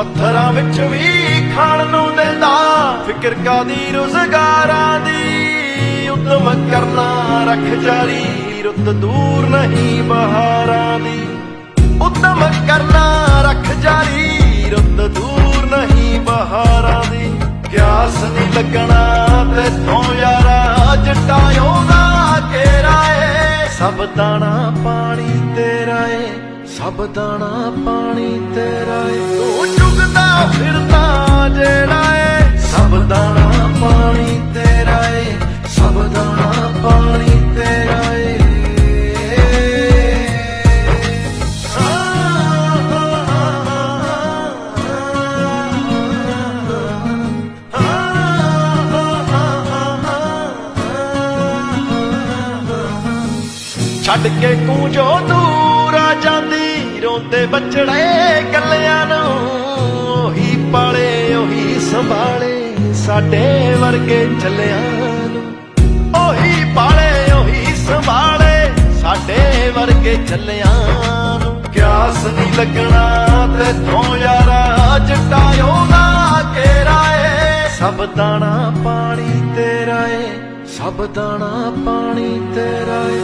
ਪੱਥਰਾਂ ਵਿੱਚ ਵੀ ਖਾਣ ਨੂੰ ਦਿੰਦਾ। ਫਿਕਰ ਕਾਦੀ, ਰੁਜ਼ਗਾਰਾਂ ਦੀ ਉਦਮ ਕਰਨਾ ਰੱਖ ਜਾਰੀ। ਰੁੱਤ ਦੂਰ ਨਹੀਂ ਬਹਾਰਾਂ ਦੀ। ਉਦਮ ਕਰਨਾ ਰੱਖ ਜਾਰੀ। ਰੁੱਤ ਦੂਰ ਨਹੀਂ ਬਹਾਰਾਂ ਦੀ। ਕਿਆਸ ਨਹੀਂ ਲੱਗਣਾ ਤੇ ਤੋਂ ਯਾਰਾ ਜੱਟਾ ਆਉਂਦਾ ਕੇਰਾ ਏ ਸਭ ਦਾਣਾ ਪਾਣੀ ਤੇਰਾ ਏ ਸਭ ਦਾਣਾ ਪਾਣੀ ਪਾਣੀ ਤੇਰਾ ਏ ਸਭ ਦਾਣਾ ਪਾਣੀ ਤੇਰਾ ਏ ਛੱਡ ਕੇ ਕੂੰਜੋ ਦੂਰ ਆ ਜਾਂਦੀ, ਰੋਂਦੇ ਬੱਚੜੇ ਗੱਲਿਆਂ ਨੂੰ ਉਹੀ ਪਾਲੇ। ਸਾਡੇ ਵਰਗੇ ਚੱਲਿਆਂ ਨੂੰ। ਉਹੀ ਪਾਲੇ, ਉਹੀ ਸੰਭਾਲੇ ਸਾਡੇ ਵਰਗੇ ਚੱਲਿਆਂ ਨੂੰ। ਕਿਆਸ ਨਹੀਂ ਲੱਗਣਾ ਤੇ ਤੋਂ ਯਾਰਾ ਜੱਟਾ ਉਹਦਾ ਕੇਰਾ ਏ। ਸਭ ਦਾਣਾ ਪਾਣੀ ਤੇਰਾ ਏ, ਸਭ ਦਾਣਾ ਪਾਣੀ ਤੇਰਾ ਏ।